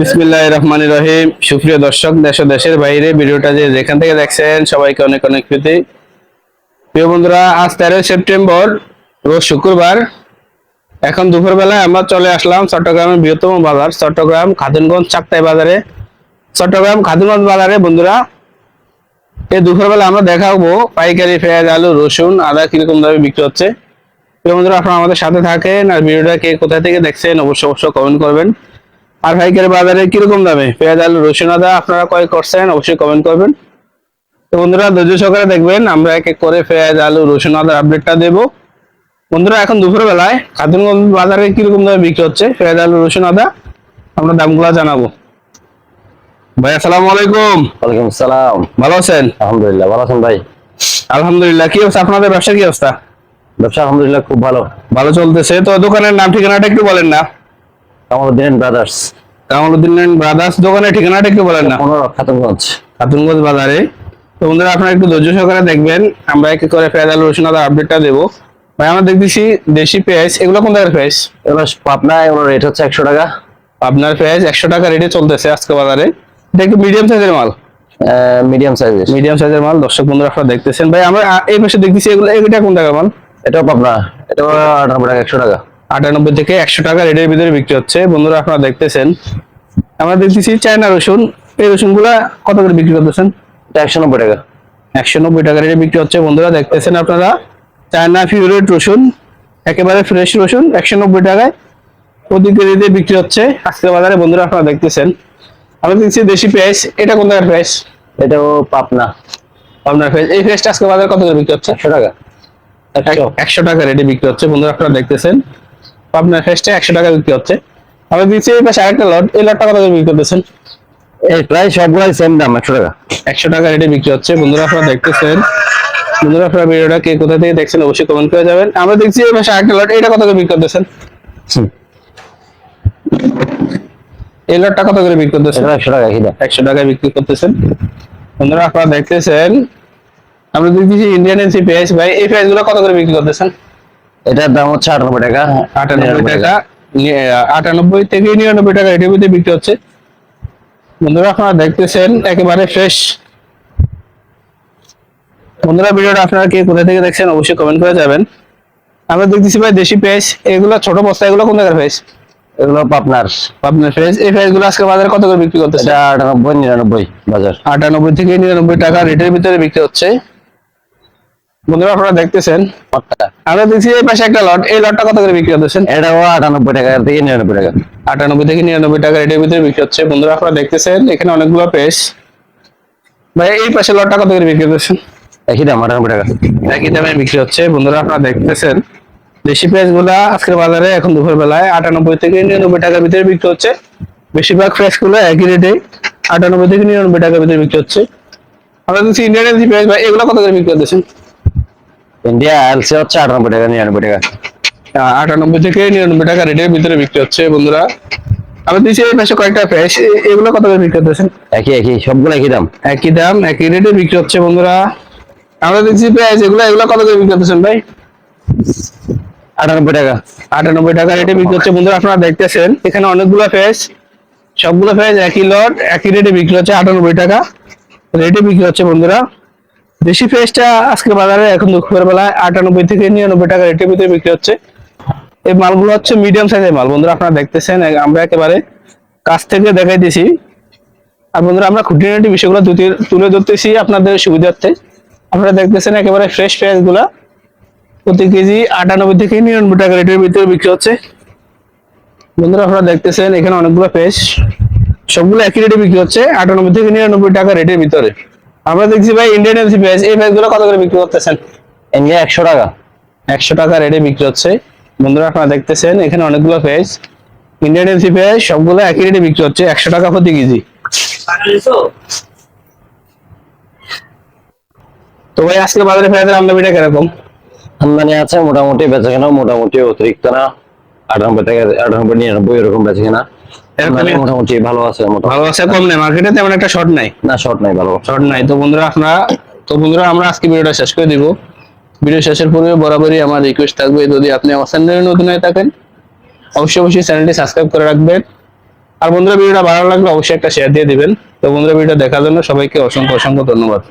বিসমিল্লাহ রহমান রহিম। সুপ্রিয় দর্শক, দেশ দেশের বাইরে ভিডিওটা যে যেখান থেকে দেখছেন, সবাইকে অনেক অনেক প্রীতি। প্রিয় বন্ধুরা, আজ তেরোই সেপ্টেম্বর, রোজ শুক্রবার। এখন দুপুরবেলায় আমরা চলে আসলাম চট্টগ্রামের বৃহত্তম বাজার, চট্টগ্রাম খাদিনগঞ্জ চাকতাই বাজারে। চট্টগ্রাম খাদিনগঞ্জ বাজারে, বন্ধুরা, এই দুপুরবেলা আমরা দেখাবো পাইকারি, পেঁয়াজ, আলু, রসুন, আদা কীরকম দামে বিক্রি হচ্ছে। বন্ধুরা, আপনারা আমাদের সাথে থাকেন আর ভিডিওটা কে কোথা থেকে দেখছেন, অবশ্যই অবশ্যই কমেন্ট করবেন। আর পাইকারি বাজারে কীরকম দামে? পেঁয়াজ আলু রসুন আদা আপনারা ক্রয় করছেন? অবশ্যই কমেন্ট করবেন। তো বন্ধুরা ধৈর্য সহকারে দেখবেন আমরা এক এক করে পেঁয়াজ আলু রসুন আদার আপডেটটা দেবো। বন্ধুরা এখন দুপুর বেলায় খাতুনগঞ্জ বাজারে কীরকম দামে বিক্রি হচ্ছে? পেঁয়াজ আলু রসুন আদা? আমরা দামগুলা জানাব। ভাই আসসালামু আলাইকুম। ওয়ালাইকুম সালাম ভালো আছেন? আলহামদুলিল্লাহ ভালো আছেন ভাই। আলহামদুলিল্লাহ কি অবস্থা? আপনাদের ব্যবসার কি অবস্থা? ব্যবসা আলহামদুলিল্লাহ খুব ভালো। ভালো চলতেছে। তো দোকানের নাম ঠিকানাটা একটু বলেন না। কামালউদ্দিন ব্রাদার্স। কামালউদ্দিন ব্রাদার্স দোকানের ঠিকানাটা একটু বলেন না। খাতুনগঞ্জ। খাতুনগঞ্জ বাজারে। তো বন্ধুরা আপনারা একটু ধৈর্য সহকারে দেখবেন আমরা এক করে পেঁয়াজ আলু রসুন আদার আপডেটটা দেবো। ভাই আমরা দেখতেছি দেশি পেঁয়াজ এগুলো কোন জায়গার পেঁয়াজ? এগুলো পাবনা এগুলো রেট হচ্ছে একশো টাকা। আপনার পেঁয়াজ একশো টাকা রেটে চলতেছে আজকে বাজারে। এটা একটু মিডিয়াম সাইজের মাল? মিডিয়াম সাইজের মিডিয়াম সাইজের মাল দর্শক বন্ধুরা আপনারা দেখতেছেন। ভাই আমরা এই পাশে দেখতেছি এগুলো এটা কোন জায়গার মাল? এটাও পাবনা। এটাও আটানব্বই টাকা একশো টাকা। আটানব্বই থেকে একশো টাকা রেটের ভিতরে বিক্রি হচ্ছে। বন্ধুরা আপনারা দেখতেছেন আমরা দেখতেছি চায়না রসুন। এই রসুনগুলা কত করে বিক্রি করতেছেন? একশো নব্বই টাকা। একশো নব্বই টাকা রেটে বিক্রি হচ্ছে। বন্ধুরা দেখতেছেন আপনারা চায়না ফিউরেট রসুন একেবারে ফ্রেশ রসুন একশো নব্বই টাকায় প্রতি কেজিতে বিক্রি হচ্ছে। আজকের বাজারে বন্ধুরা আপনারা দেখতেছেন আমরা দেখছি দেশি পেঁয়াজ। এটা কোন জায়গার পেঁয়াজ? এটাও পাবনা। আপনার পেঁয়াজ। এই পেঁয়াজটা আজকে বাজারে কত করে বিক্রি হচ্ছে? একশো টাকা। একশো টাকা রেটে বিক্রি হচ্ছে। বন্ধুরা আপনারা দেখতেছেন আপনার ফেসটা একশো টাকা বিক্রি হচ্ছে। আমরা দিচ্ছি এই পাশে আরেকটা লট এই লটটা কত করে বিক্রি করতেছেন? এই প্রায় সবগুলাই সেম দাম একশো টাকা। একশো টাকা রেটে বিক্রি হচ্ছে। বন্ধুরা আপনারা দেখতেছেন। বন্ধুরা আপনারা ভিডিওটা কে কোথা থেকে দেখছেন অবশ্যই কমেন্ট করে যাবেন। আমরা দেখছি এই পাশে আরেকটা লট এটা কত করে বিক্রি করতেছেন? এই লটটা কত করে বিক্রি করতেছেন? একশো টাকা একশো টাকায় বিক্রি করতেছেন। বন্ধুরা আপনারা দেখতেছেন। আমরা দেখতেছি ইন্ডিয়ান এনসি পেঁয়াজ ভাই এই পেঁয়াজগুলো কত করে বিক্রি করতেছেন? এটার দাম হচ্ছে আটানব্বই টাকা। আটানব্বই টাকা। নিয়ে- আটানব্বই থেকে নিরানব্বই টাকা এটির মধ্যে বিক্রি হচ্ছে। বন্ধুরা আপনারা দেখতেছেন একেবারে ফ্রেশ বন্ধুরা ভিডিওটা আপনারা কে কোথা থেকে দেখছেন অবশ্যই কমেন্ট করে যাবেন আমরা দেখতেছি ভাই দেশি পেঁয়াজ। এগুলো ছোট বস্তা এগুলো কোন জায়গার পেঁয়াজ? এগুলো পাবনার। আপনার পেঁয়াজ। এই পেঁয়াজগুলো আজকে বাজারে কত করে বিক্রি করতেছে আটানব্বই নিরানব্বই বাজার। আটানব্বই থেকে নিরানব্বই টাকা রেটের ভিতরে বিক্রি হচ্ছে। বন্ধুরা আপনারা দেখতেছেন? আমরা দেখছি এই পাশে একটা লট। এই লটটা কত করে বিক্রি করতেছেন এটাও আটানব্বই টাকা থেকে নিরানব্বই টাকা। আটানব্বই থেকে নিরানব্বই টাকা রেটের ভিতরে বিক্রি হচ্ছে। বন্ধুরা আপনারা দেখতেছেন? এখানে অনেকগুলো পেস। ভাই এই পাশে লটটা কত করে বিক্রি করতেছেন একই দাম আটানব্বই টাকা। একই দামে বিক্রি হচ্ছে। বন্ধুরা আপনারা দেখতেছেন? দেশি পেঁয়াজগুলা আজকের বাজারে এখন দুপুর বেলায় আটানব্বই থেকে নিরানব্বই টাকার ভিতরে বিক্রি হচ্ছে। বেশিরভাগ ফ্রেশগুলো একই রেটে আটানব্বই থেকে নিরানব্বই টাকার ভিতরে বিক্রি হচ্ছে। আমরা দেখছি ইন্ডিয়ান এলসি পেঁয়াজ ভাই এগুলো কত করে বিক্রি করতেছেন ইন্ডিয়া এলসি হচ্ছে আটানব্বই টাকা নিরানব্বই টাকা। আটানব্বই থেকে নিরানব্বই টাকা রেটের ভিতরে বিক্রি হচ্ছে বন্ধুরা। আমরা দিচ্ছি এই পাশে কয়েকটা ফ্রেশ এগুলো কত করে বিক্রি করতেছেন একই একই সবগুলো একই দাম। একই দাম একই রেটে বিক্রি হচ্ছে বন্ধুরা। আমরা দেখছি পেঁয়াজ এগুলো এগুলো কত করে বিক্রি করতেছেন ভাই? আটানব্বই টাকা। আটানব্বই টাকা রেটে বিক্রি হচ্ছে বন্ধুরা আপনারা দেখতেছেন এখানে অনেকগুলো পেঁয়াজ সবগুলো পেঁয়াজ একই লট একই রেটে বিক্রি হচ্ছে আটানব্বই টাকা। রেটে বিক্রি হচ্ছে বন্ধুরা। দেশি পেঁয়াজটা আজকে বাজারে এখন দুপুরের বেলায় আটানব্বই থেকে নিরানব্বই টাকা রেটের ভিতরে বিক্রি হচ্ছে। এই মালগুলো হচ্ছে মিডিয়াম সাইজের মাল। বন্ধুরা, আপনারা দেখতেছেন আমরা একেবারে কাছ থেকে দেখাই দিছি আর বন্ধুরা, আমরা খুঁটিনাটি বিষয়গুলো তুলে ধরতেছি আপনাদের সুবিধার্থে। আপনারা দেখতেছেন একেবারে ফ্রেশ পেঁয়াজগুলা। প্রতি কেজি আটানব্বই থেকে নিরানব্বই টাকা রেটের ভিতরে বিক্রি হচ্ছে। বন্ধুরা, আপনারা দেখতেছেন এখানে অনেকগুলো পেজ সবগুলো একই রেটে বিক্রি হচ্ছে, আটানব্বই থেকে নিরানব্বই টাকা রেটের ভিতরে। আমরা দেখছি ভাই ইন্ডিয়ান এলসি পেজ এই পেজ কত করে বিক্রি করতেছেন? ইন্ডিয়া একশো টাকা। একশো টাকা রেটে বিক্রি হচ্ছে। বন্ধুরা আপনারা দেখতেছেন এখানে অনেকগুলো পেজ ইন্ডিয়ান এলসি পেজ সবগুলো একই রেটে বিক্রি হচ্ছে একশো টাকা প্রতি কেজি। তো ভাই আজকে বাজারে পেঁয়াজের আমদানিটা কীরকম? আমদানি আছে মোটামুটি বেচা কেনা মোটামুটি অতিরিক্ত না। আটানব্বই টাকা আটানব্বই নিরানব্বই এরকম বেচা কেনা। মোটামুটি ভালো আছে ভালো আছে কম নেই। মার্কেটে তেমন একটা শর্ট নাই। না শর্ট নাই ভালো। শর্ট নাই। তো বন্ধুরা আপনারা তো বন্ধুরা আমরা আজকে ভিডিওটা শেষ করে দিব। ভিডিও শেষের পূর্বে বরাবরই আমার রিকোয়েস্ট থাকবে যদি আপনি আমার চ্যানেলে নতুন হয়ে থাকেন অবশ্যই অবশ্যই চ্যানেলটি সাবস্ক্রাইব করে রাখবেন। আর বন্ধুরা ভিডিওটা ভালো লাগলে অবশ্যই একটা শেয়ার দিয়ে দিবেন। তো বন্ধুরা ভিডিওটা দেখার জন্য সবাইকে অসংখ্য অসংখ্য ধন্যবাদ।